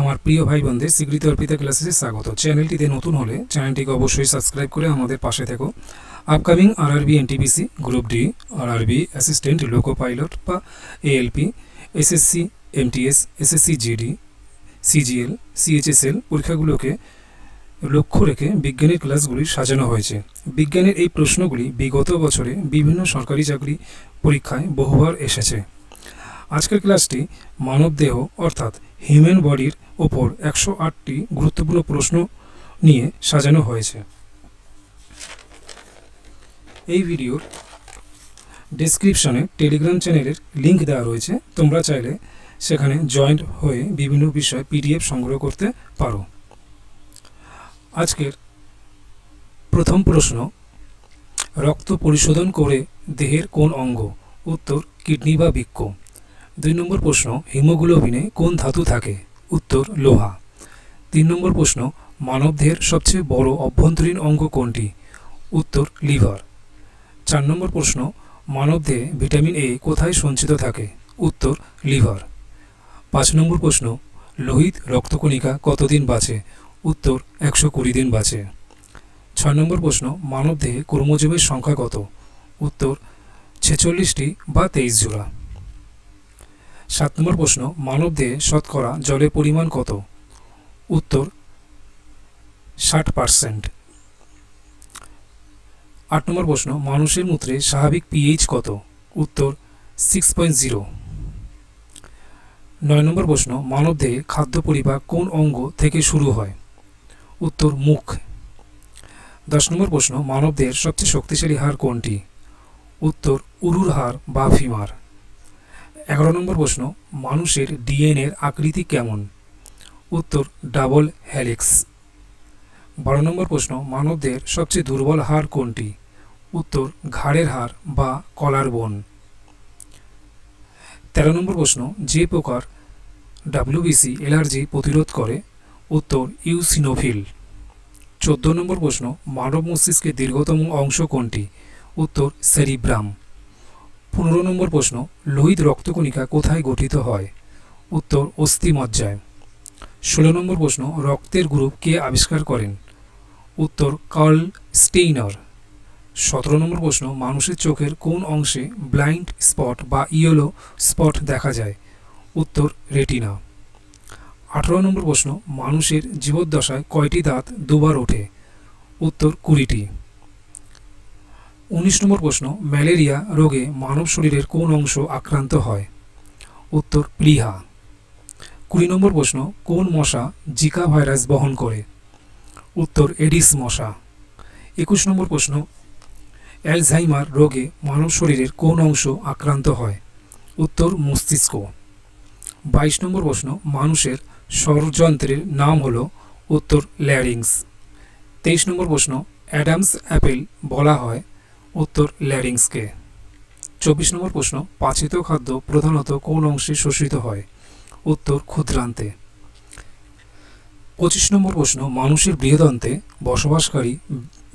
আমার প্রিয় ভাই বোনদের স্বীকৃত অর্পিতা ক্লাসে স্বাগত। চ্যানেলটিতে নতুন হলে চ্যানেলটিকে অবশ্যই সাবস্ক্রাইব করে আমাদের পাশে থেকো। Upcoming RRB NTPC group D, RRB assistant, loco pilot বা ALP, SSC, MTS, SSC GD, CGL, CHSL পরীক্ষাগুলোকে লক্ষ্য রেখে বিজ্ঞানের ক্লাসগুলি সাজানো হয়েছে। বিজ্ঞানের এই প্রশ্নগুলি বিগত বছরে বিভিন্ন সরকারি চাকরি পরীক্ষায় বহুবার এসেছে। আজকের ক্লাসটি মানবদেহ, অর্থাৎ হিউম্যান বডির ওপর একশো আটটি গুরুত্বপূর্ণ প্রশ্ন নিয়ে সাজানো হয়েছে। এই ভিডিওর ডেসক্রিপশনে টেলিগ্রাম চ্যানেলের লিংক দেওয়া রয়েছে। তোমরা চাইলে সেখানে জয়েন্ট হয়ে বিভিন্ন বিষয় পিডিএফ সংগ্রহ করতে পারো। আজকের প্রথম প্রশ্ন, রক্ত পরিশোধন করে দেহের কোন অঙ্গ? উত্তর, কিডনি বা বৃক্ক। দুই নম্বর প্রশ্ন, হিমোগ্লোবিনে কোন ধাতু থাকে? উত্তর, লোহা। তিন নম্বর প্রশ্ন, মানবদেহের সবচেয়ে বড় অভ্যন্তরীণ অঙ্গ কোনটি? উত্তর, লিভার। চার নম্বর প্রশ্ন, মানবদেহে ভিটামিন এ কোথায় সঞ্চিত থাকে? উত্তর, লিভার। পাঁচ নম্বর প্রশ্ন, লোহিত রক্তকণিকা কতদিন বাঁচে? উত্তর, একশো কুড়ি দিন বাঁচে। ছয় নম্বর প্রশ্ন, মানবদেহে ক্রোমোজোমের সংখ্যা কত? উত্তর, ছেচল্লিশটি বা তেইশ জোড়া। সাত নম্বর প্রশ্ন, মানবদেহে শতকরা জলের পরিমাণ কত? উত্তর, ষাট পার্সেন্ট আট নম্বর প্রশ্ন, মানুষের মূত্রে স্বাভাবিক পিএইচ কত? উত্তর সিক্স পয়েন্ট জিরো নয় নম্বর প্রশ্ন, মানবদেহে খাদ্য পরিপাক কোন অঙ্গ থেকে শুরু হয়? উত্তর, মুখ। দশ নম্বর প্রশ্ন, মানবদেহের সবচেয়ে শক্তিশালী হার কোনটি? উত্তর, উরুর হার বা ফিমার। এগারো নম্বর প্রশ্ন, মানুষের ডিএনএর আকৃতি কেমন? উত্তর, ডাবল হ্যালিক্স বারো নম্বর প্রশ্ন, মানবদের সবচেয়ে দুর্বল হাড় কোনটি? উত্তর, ঘাড়ের হাড় বা কলার বন। তেরো নম্বর প্রশ্ন, যে প্রকার ডাব্লিউবিসি অ্যালার্জি প্রতিরোধ করে? উত্তর, ইউসিনোফিল। চোদ্দ নম্বর প্রশ্ন, মানব মস্তিষ্কের দীর্ঘতম অংশ কোনটি? উত্তর, সেরিব্রাম। পনেরো নম্বর প্রশ্ন, লোহিত রক্তকণিকা কোথায় গঠিত হয়? উত্তর অস্থিমজ্জায় ষোলো নম্বর প্রশ্ন, রক্তের গ্রুপ কে আবিষ্কার করেন? উত্তর, কার্ল স্টেইনার। সতেরো নম্বর প্রশ্ন, মানুষের চোখের কোন অংশে ব্লাইন্ড স্পট বা ইয়েলো স্পট দেখা যায়? উত্তর, রেটিনা। আঠারো নম্বর প্রশ্ন, মানুষের জীবদ্দশায় কয়টি দাঁত দুবার ওঠে? উত্তর, কুড়িটি। উনিশ নম্বর প্রশ্ন, ম্যালেরিয়া রোগে মানব শরীরের কোন অংশ আক্রান্ত হয়? উত্তর প্লিহা কুড়ি নম্বর প্রশ্ন, কোন মশা জিকা ভাইরাস বহন করে? উত্তর, এডিস মশা। একুশ নম্বর প্রশ্ন, অ্যালঝাইমার রোগে মানব শরীরের কোন অংশ আক্রান্ত হয়? উত্তর, মস্তিষ্ক। বাইশ নম্বর প্রশ্ন, মানুষের স্বরযন্ত্রের নাম হল, উত্তর ল্যারিংস তেইশ নম্বর প্রশ্ন, অ্যাডামস অ্যাপেল বলা হয় উত্তর ল্যারিংসকে। চব্বিশ নম্বর প্রশ্ন, পাচিত খাদ্য প্রধানত কোন অংশে শোষিত হয়? উত্তর, ক্ষুদ্রান্তে। পঁচিশ নম্বর প্রশ্ন, মানুষের বৃহদন্তে বসবাসকারী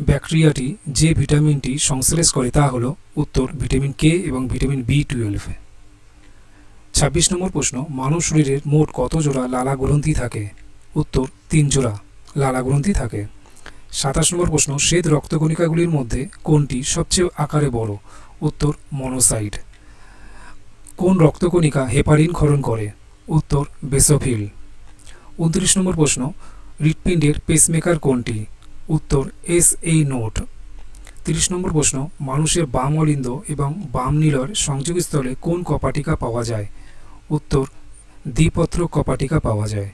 ব্যাকটেরিয়াটি যে ভিটামিনটি সংশ্লেষ করে তা হল উত্তর ভিটামিন কে এবং ভিটামিন বি টুয়েলভ। ছাব্বিশ নম্বর প্রশ্ন, মানব শরীরের মোট কত জোড়া লালা গ্রন্থি থাকে? উত্তর, তিন জোড়া লালা গ্রন্থি থাকে। সাতাশ নম্বর প্রশ্ন, শ্বেত রক্তকণিকাগুলির মধ্যে কোনটি সবচেয়ে আকারে বড়? উত্তর মনোসাইড কোন রক্তকণিকা হেপারিন ক্ষরণ করে? উত্তর, বেসোফিল। উনত্রিশ নম্বর প্রশ্ন, হৃৎপিণ্ডের পেসমেকার কোনটি? উত্তর, এস এই নোট। তিরিশ নম্বর প্রশ্ন, মানুষের বাম অলিন্দ এবং বাম নীলর সংযোগস্থলে কোন কপাটিকা পাওয়া যায়? উত্তর, দ্বিপত্র কপাটিকা পাওয়া যায়।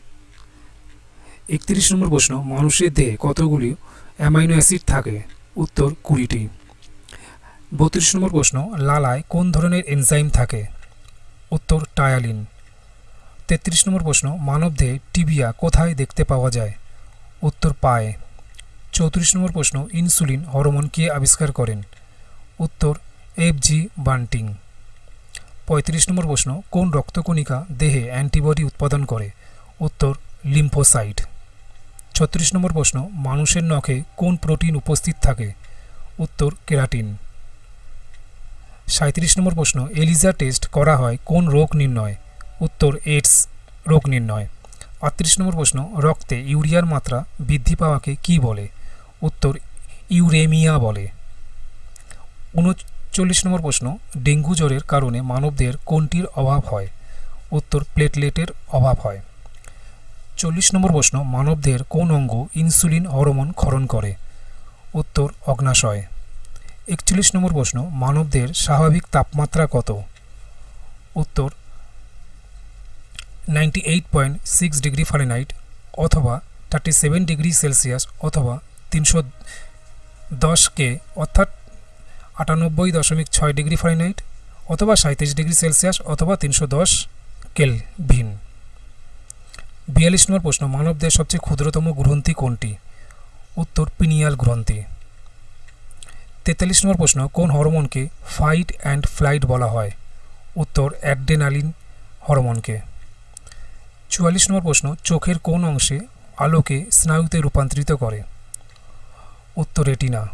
একত্রিশ নম্বর প্রশ্ন, মানুষের দেহে কতগুলি অ্যামাইনো অ্যাসিড থাকে? উত্তর, কুড়িটি। বত্রিশ নম্বর প্রশ্ন, লালায় কোন ধরনের এনজাইম থাকে? উত্তর, টায়ালিন। তেত্রিশ নম্বর প্রশ্ন মানবদেহে টিবিয়া কোথায় দেখতে পাওয়া যায়? উত্তর, পায়ে। চৌত্রিশ নম্বর প্রশ্ন, ইনসুলিন হরমোন কে আবিষ্কার করেন? উত্তর, এফ জি বান্টিং। পঁয়ত্রিশ নম্বর প্রশ্ন, কোন রক্তকণিকা দেহে অ্যান্টিবডি উৎপাদন করে? উত্তর, লিম্ফোসাইট। ছত্রিশ নম্বর প্রশ্ন, মানুষের নখে কোন প্রোটিন উপস্থিত থাকে? উত্তর, কেরাটিন। সাঁত্রিশ নম্বর প্রশ্ন, এলিজা টেস্ট করা হয় কোন রোগ নির্ণয়? উত্তর, এইডস রোগ নির্ণয়। আটত্রিশ নম্বর প্রশ্ন, রক্তে ইউরিয়ার মাত্রা বৃদ্ধি পাওয়াকে কি বলে? উত্তর, ইউরেমিয়া বলে। উনচল্লিশ নম্বর প্রশ্ন, ডেঙ্গু জ্বরের কারণে মানবদের কোনটির অভাব হয়? উত্তর, প্লেটলেটের অভাব হয়। চল্লিশ নম্বর প্রশ্ন, মানবদের কোন অঙ্গ ইনসুলিন হরমোন ক্ষরণ করে? উত্তর, অগ্নাশয়। একচল্লিশ নম্বর প্রশ্ন, মানবদের স্বাভাবিক তাপমাত্রা কত? উত্তর, ninety eight point six degree Fahrenheit অথবা থার্টি সেভেন ডিগ্রি সেলসিয়াস অথবা তিনশো দশ কে, অর্থাৎ আটানব্বই দশমিক ছয় ডিগ্রি ফারেনহাইট অথবা সাঁত্রিশ ডিগ্রি সেলসিয়াস অথবা তিনশো দশ কেলভিন। বিয়াল্লিশ নম্বর প্রশ্ন, মানবদের সবচেয়ে ক্ষুদ্রতম গ্রন্থি কোনটি? উত্তর, পিনিয়াল গ্রন্থি। তেতাল্লিশ নম্বর প্রশ্ন, কোন হরমোনকে ফাইট অ্যান্ড ফ্লাইট বলা হয়? উত্তর অ্যাডেনালিন হরমোনকে। চুয়াল্লিশ নম্বর প্রশ্ন, চোখের কোন অংশে আলোকে স্নায়ুতে রূপান্তরিত করে? উত্তর, রেটিনা।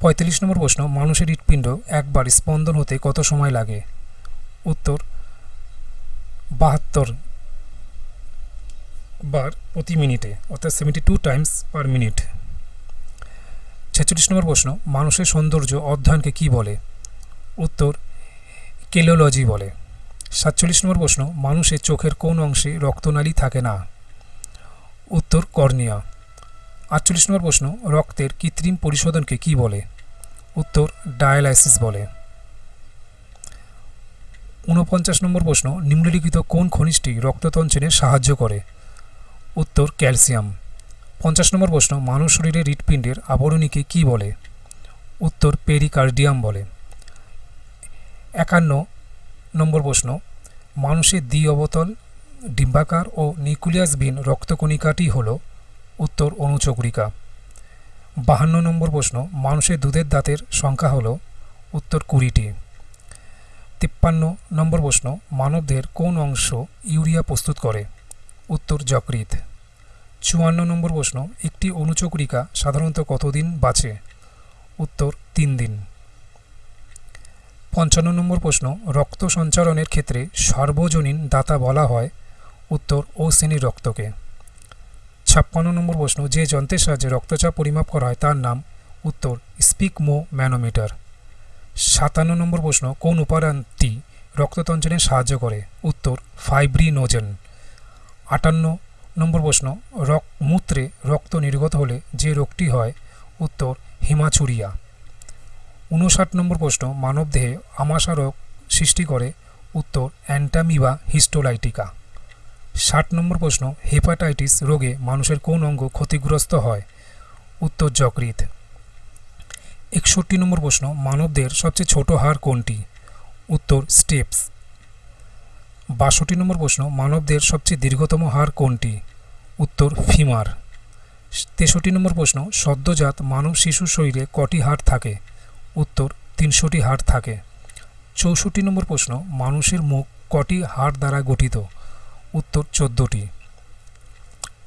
পঁয়তাল্লিশ নম্বর প্রশ্ন, মানুষের হৃৎপিণ্ড একবার স্পন্দন হতে কত সময় লাগে? উত্তর, বাহাত্তর বার প্রতি মিনিটে, অর্থাৎ seventy two times per minute ছেচল্লিশ নম্বর প্রশ্ন, মানুষের সৌন্দর্য অধ্যয়নকে কি বলে? উত্তর কেলোলজি বলে। সাতচল্লিশ নম্বর প্রশ্ন, মানুষের চোখের কোন অংশে রক্তনালী থাকে না? উত্তর, কর্নিয়া। আটচল্লিশ নম্বর প্রশ্ন, রক্তের কৃত্রিম পরিশোধনকে কি বলে? উত্তর, ডায়ালাইসিস বলে। ঊনপঞ্চাশ নম্বর প্রশ্ন, নিম্নলিখিত কোন খনিজটি রক্ততঞ্চনে সাহায্য করে? উত্তর ক্যালসিয়াম। পঞ্চাশ নম্বর প্রশ্ন, মানব শরীরে হৃৎপিণ্ডের আবরণীকে কি বলে? উত্তর, পেরিকার্ডিয়াম বলে। একান্ন নম্বর প্রশ্ন, মানুষের দ্বি অবতল, ডিম্বাকার ও নিউক্লিয়াসবিহীন রক্তকণিকাটি হল উত্তর অনুচক্রিকা। বাহান্ন নম্বর প্রশ্ন, মানুষের দুধের দাঁতের সংখ্যা হল উত্তর কুড়িটি। তিপ্পান্ন নম্বর প্রশ্ন, মানবদের কোন অংশ ইউরিয়া প্রস্তুত করে? উত্তর যকৃত চুয়ান্ন নম্বর প্রশ্ন, একটি অনুচক্রিকা সাধারণত কতদিন বাঁচে? উত্তর, তিন দিন। পঞ্চান্ন নম্বর প্রশ্ন, রক্ত সঞ্চালনের ক্ষেত্রে সর্বজনীন দাতা বলা হয়? উত্তর, ও শ্রেণির রক্তকে। ছাপ্পান্ন নম্বর প্রশ্ন, যে যন্ত্রের সাহায্যে রক্তচাপ পরিমাপ করা হয় তার নাম? উত্তর স্পিকমো ম্যানোমিটার সাতান্ন নম্বর প্রশ্ন, কোন উপাদানটি রক্ততঞ্চনে সাহায্য করে? উত্তর, ফাইব্রিনোজেন। আটান্ন নম্বর প্রশ্ন, রক মূত্রে রক্ত নির্গত হলে যে রোগটি হয়? উত্তর, হিমাচুরিয়া। উনষাট নম্বর প্রশ্ন, মানবদেহে আমাশা রোগ সৃষ্টি করে? উত্তর, অ্যান্টামিবা হিস্টোলাইটিকা। ষাট নম্বর প্রশ্ন, হেপাটাইটিস রোগে মানুষের কোন অঙ্গ ক্ষতিগ্রস্ত হয়? উত্তর যকৃত একষট্টি নম্বর প্রশ্ন, মানবদের সবচেয়ে ছোট হাড় কোনটি? উত্তর, স্টেপস। বাষট্টি নম্বর প্রশ্ন, মানবদের সবচেয়ে দীর্ঘতম হার কোনটি? উত্তর, ফিমার। তেষট্টি নম্বর প্রশ্ন, সদ্যজাত মানব শিশুর শরীরে কটি হাড় থাকে? উত্তর, তিনশোটি হাড় থাকে। চৌষট্টি নম্বর প্রশ্ন, মানুষের মুখ কটি হাড় দ্বারা গঠিত? উত্তর, চোদ্দোটি।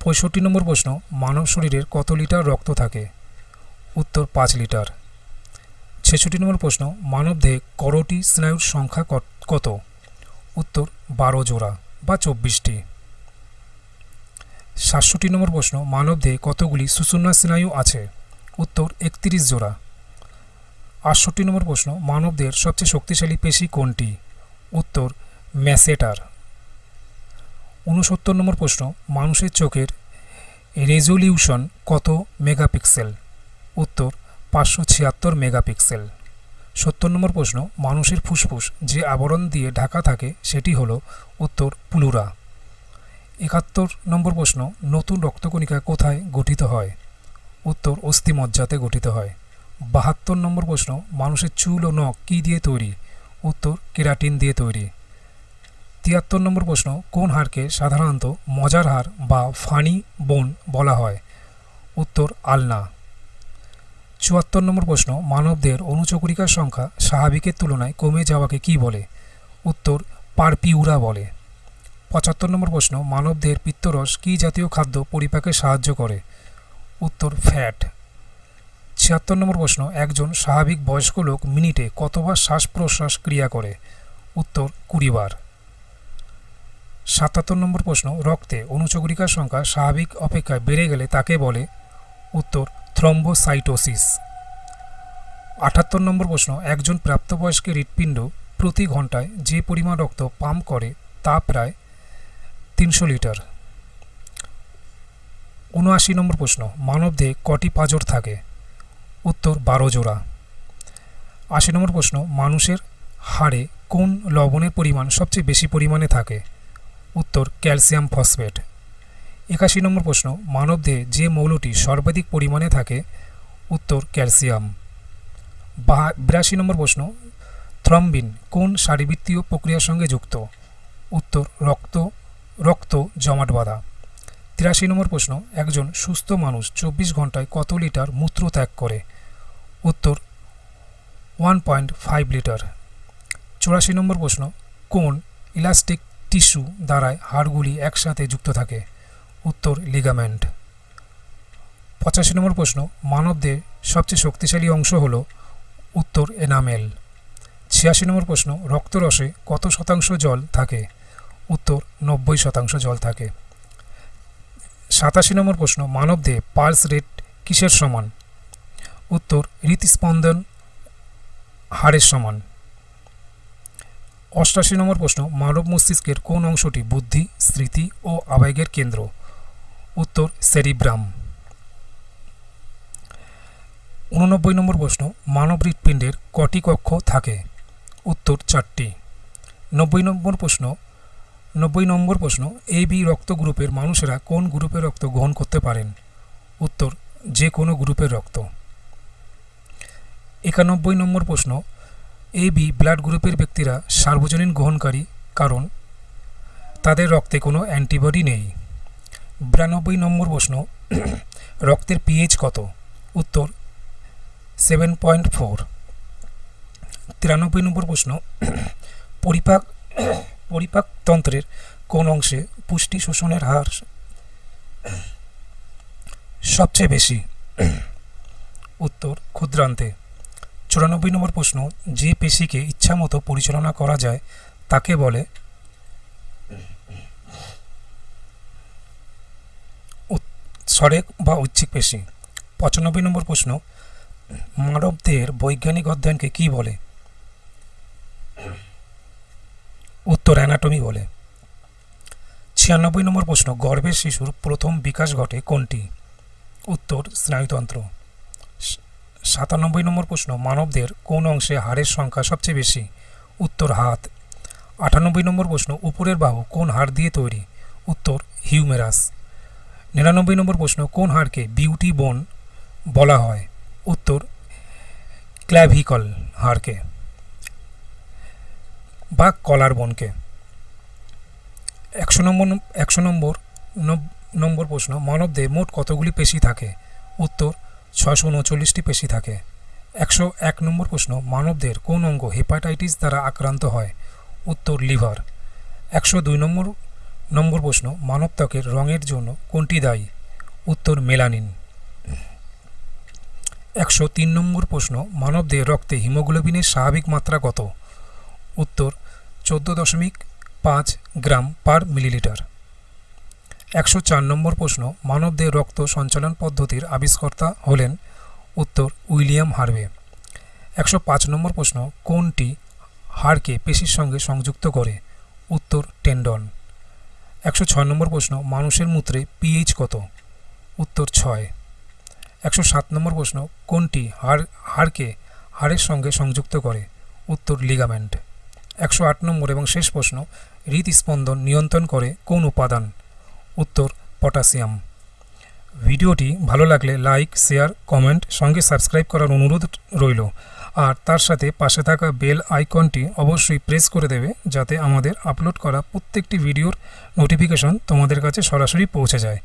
পঁয়ষট্টি নম্বর প্রশ্ন, মানব শরীরের কত লিটার রক্ত থাকে? উত্তর, পাঁচ লিটার। ছেষট্টি নম্বর প্রশ্ন, মানবদেহে করটি স্নায়ুর সংখ্যা কত? উত্তর বারো জোড়া বা চব্বিশটি। সাতষট্টি নম্বর প্রশ্ন, মানবদেহে কতগুলি সুষুম্না স্নায়ু আছে? উত্তর, একত্রিশ জোড়া। আটষট্টি নম্বর প্রশ্ন, মানবদের সবচেয়ে শক্তিশালী পেশি কোনটি? উত্তর, ম্যাসেটার। উনসত্তর নম্বর প্রশ্ন, মানুষের চোখের রেজলিউশন কত মেগাপিক্সেল? উত্তর, পাঁচশো ছিয়াত্তর মেগাপিক্সেল। সত্তর নম্বর প্রশ্ন, মানুষের ফুসফুস যে আবরণ দিয়ে ঢাকা থাকে সেটি হলো উত্তর পুলুরা। একাত্তর নম্বর প্রশ্ন, নতুন রক্তকণিকা কোথায় গঠিত হয়? উত্তর অস্থিমজ্জাতে গঠিত হয়। বাহাত্তর নম্বর প্রশ্ন, মানুষের চুল ও নখ কী দিয়ে তৈরি? উত্তর, কেরাটিন দিয়ে তৈরি। তিয়াত্তর নম্বর প্রশ্ন, কোন হাড়কে সাধারণত মজার হাড় বা ফানি বোন বলা হয়? উত্তর, আলনা। চুয়াত্তর নম্বর প্রশ্ন, মানবদের অনুচক্রিকার সংখ্যা স্বাভাবিকের তুলনায় কমে যাওয়াকে কি বলে? উত্তর, পারপিউরা বলে। পঁচাত্তর নম্বর প্রশ্ন, মানবদের পিত্তরস কী জাতীয় খাদ্য পরিপাকে সাহায্য করে? উত্তর, ফ্যাট। ছিয়াত্তর নম্বর প্রশ্ন, একজন স্বাভাবিক বয়স্ক লোক মিনিটে কতবার শ্বাস প্রশ্বাস ক্রিয়া করে? উত্তর কুড়ি বার সাতাত্তর নম্বর প্রশ্ন, রক্তে অনুচক্রিকার সংখ্যা স্বাভাবিক অপেক্ষায় বেড়ে গেলে তাকে বলে উত্তর, থ্রম্বোসাইটোসিস। আটাত্তর নম্বর প্রশ্ন, একজন প্রাপ্তবয়স্কের হৃৎপিণ্ড প্রতি ঘন্টায় যে পরিমাণ রক্ত পাম্প করে তা প্রায় তিনশো লিটার। উনআশি নম্বর প্রশ্ন মানবদেহে কটি পাঁজর থাকে? উত্তর, বারো জোড়া। আশি নম্বর প্রশ্ন, মানুষের হাড়ে কোন লবণের পরিমাণ সবচেয়ে বেশি পরিমাণে থাকে? উত্তর, ক্যালসিয়াম ফসফেট। একাশি নম্বর প্রশ্ন, মানবদেহে যে মৌলটি সর্বাধিক পরিমাণে থাকে? উত্তর, ক্যালসিয়াম। বিরাশি নম্বর প্রশ্ন, থ্রম্বিন কোন শারীরবৃত্তীয় প্রক্রিয়ার সঙ্গে যুক্ত? উত্তর, রক্ত রক্ত জমাট বাঁধা। তিরাশি নম্বর প্রশ্ন, একজন সুস্থ মানুষ চব্বিশ ঘন্টায় কত লিটার মূত্র ত্যাগ করে? উত্তর, ওয়ান পয়েন্ট ফাইভ লিটার। চুরাশি নম্বর প্রশ্ন, কোন ইলাস্টিক টিস্যু দ্বারায় হাড়গুলি একসাথে যুক্ত থাকে? উত্তর লিগামেন্ট। পঁচাশি নম্বর প্রশ্ন, মানবদের সবচেয়ে শক্তিশালী অংশ হল উত্তর এনামেল। ছিয়াশি নম্বর প্রশ্ন, রক্তরসে কত শতাংশ জল থাকে? উত্তর, নব্বই শতাংশ জল থাকে। সাতাশি নম্বর প্রশ্ন, মানবদেহে পালস রেট কিসের সমান? উত্তর, হৃৎস্পন্দন হারের সমান। অষ্টাশি নম্বর প্রশ্ন, মানব মস্তিষ্কের কোন অংশটি বুদ্ধি, স্মৃতি ও আবেগের কেন্দ্র? উত্তর সেরিব্রাম। উননব্বই নম্বর প্রশ্ন মানব হৃৎপিণ্ডের কটি কক্ষ থাকে? উত্তর চারটি। নব্বই নম্বর প্রশ্ন, নব্বই নম্বর প্রশ্ন, এ, বি রক্ত গ্রুপের মানুষেরা কোন গ্রুপের রক্ত গ্রহণ করতে পারেন? উত্তর, যে কোনো গ্রুপের রক্ত। একানব্বই নম্বর প্রশ্ন, এ, বি ব্লাড গ্রুপের ব্যক্তিরা সার্বজনীন গ্রহণকারী কারণ? তাদের রক্তে কোনো অ্যান্টিবডি নেই। বিরানব্বই নম্বর প্রশ্ন, রক্তের পিএইচ কত? উত্তর সেভেন পয়েন্ট ফোর তিরানব্বই নম্বর প্রশ্ন, পরিপাক পরিপাকতন্ত্রের কোন অংশে পুষ্টি শোষণের হার সবচেয়ে বেশি? উত্তর, ক্ষুদ্রান্তে। চুরানব্বই নম্বর প্রশ্ন, যে পেশিকে ইচ্ছামতো পরিচালনা করা যায়, তাকে বলে সরেক বা ঐচ্ছিক পেশি। পঁচানব্বই নম্বর প্রশ্ন, মানবদের বৈজ্ঞানিক অধ্যয়নকে কি বলে? উত্তর, অ্যানাটমি বলে। ছিয়ানব্বই নম্বর প্রশ্ন, গর্ভের শিশুর প্রথম বিকাশ ঘটে কোনটি? উত্তর, স্নায়ুতন্ত্র। সাতানব্বই নম্বর প্রশ্ন, মানবদের কোন অংশে হাড়ের সংখ্যা সবচেয়ে বেশি? উত্তর, হাত। আটানব্বই নম্বর প্রশ্ন, উপরের বাহু কোন হাড় দিয়ে তৈরি? উত্তর, হিউমেরাস। নিরানব্বই নম্বর প্রশ্ন, কোন হাড়কে বিউটি বোন বলা হয়? উত্তর ক্ল্যাভিকল হাড়কে বা কলার বনকে। একশো নম্বর একশো নম্বর নম্বর প্রশ্ন, মানবদেহে মোট কতগুলি পেশি থাকে? উত্তর ছশো উনচল্লিশটি পেশি থাকে। একশো এক নম্বর প্রশ্ন মানবদের কোন অঙ্গ হেপাটাইটিস দ্বারা আক্রান্ত হয়? উত্তর, লিভার। একশো দুই নম্বর নম্বর প্রশ্ন, মানব ত্বকের রঙের জন্য কোনটি দায়ী? উত্তর, মেলানিন। একশো তিন নম্বর প্রশ্ন মানবদের রক্তে হিমোগ্লোবিনের স্বাভাবিক মাত্রা কত? উত্তর, চোদ্দ দশমিক পাঁচ গ্রাম পার মিলিলিটার। একশো চার নম্বর প্রশ্ন মানবদের রক্ত সঞ্চালন পদ্ধতির আবিষ্কর্তা হলেন উত্তর, উইলিয়াম হার্ভে। একশো পাঁচ নম্বর প্রশ্ন, কোনটি হাড়কে পেশির সঙ্গে সংযুক্ত করে? উত্তর, টেন্ডন। একশো ছয় নম্বর প্রশ্ন, মানুষের মূত্রে পিএইচ কত? উত্তর ছয়। একশো সাত নম্বর প্রশ্ন, কোনটি হাড়, হাড়কে হাড়ের সঙ্গে সংযুক্ত করে? উত্তর লিগামেন্ট একশো আট নম্বর এবং শেষ প্রশ্ন, হৃদস্পন্দন নিয়ন্ত্রণ করে কোন উপাদান? উত্তর, পটাশিয়াম। ভিডিওটি ভালো লাগলে লাইক, শেয়ার, কমেন্ট, সঙ্গে সাবস্ক্রাইব করার অনুরোধ রইল। আর তার সাথে পাশে থাকা বেল আইকনটি অবশ্যই প্রেস করে দেবে যাতে আমাদের আপলোড করা প্রত্যেকটি ভিডিওর নোটিফিকেশন তোমাদের কাছে সরাসরি পৌঁছে যায়।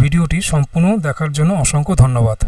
ভিডিওটি সম্পূর্ণ দেখার জন্য অসংখ্য ধন্যবাদ।